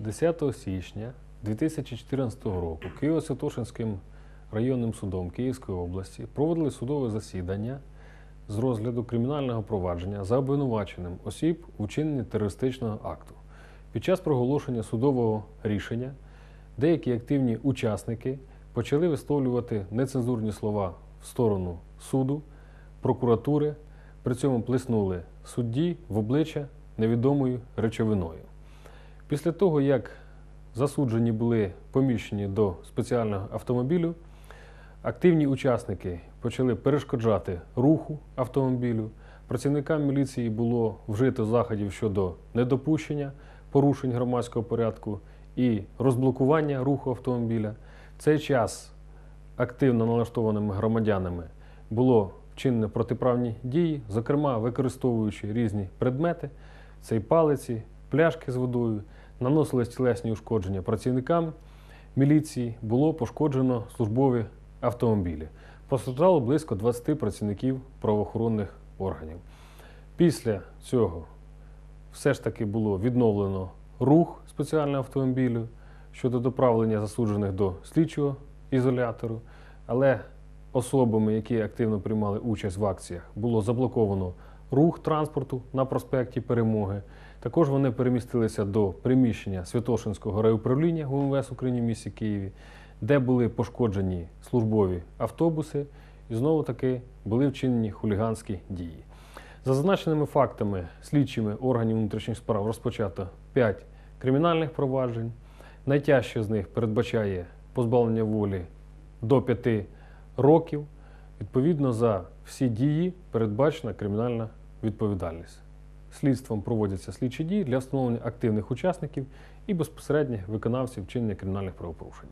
10 січня 2014 року Києво-Святошинським районним судом Київської області проводили судове засідання з розгляду кримінального провадження за обвинуваченим осіб у вчиненні терористичного акту. Під час проголошення судового рішення деякі активні учасники почали висловлювати нецензурні слова в сторону суду, прокуратури, при цьому плеснули судді в обличчя невідомою речовиною. Після того, як засуджені були поміщені до спеціального автомобілю, активні учасники почали перешкоджати руху автомобілю. Працівникам міліції було вжито заходів щодо недопущення порушень громадського порядку і розблокування руху автомобіля. В цей час активно налаштованими громадянами було вчинено протиправні дії, зокрема використовуючи різні предмети, це й палиці, пляшки з водою, наносились тілесні ушкодження працівникам міліції, було пошкоджено службові автомобілі. Постраждало близько 20 працівників правоохоронних органів. Після цього все ж таки було відновлено рух спеціального автомобілю щодо доправлення засуджених до слідчого ізолятору, але особами, які активно приймали участь в акціях, було заблоковано рух транспорту на проспекті Перемоги. Також вони перемістилися до приміщення Святошинського райуправління ГУМВС України в місті Києві, де були пошкоджені службові автобуси, і знову таки були вчинені хуліганські дії. За зазначеними фактами, слідчими органів внутрішніх справ розпочато 5 кримінальних проваджень. Найтяжче з них передбачає позбавлення волі до 5 років. Відповідно, за всі дії передбачена кримінальна відповідальність. Слідством проводяться слідчі дії для встановлення активних учасників і безпосередніх виконавців вчинення кримінальних правопорушень.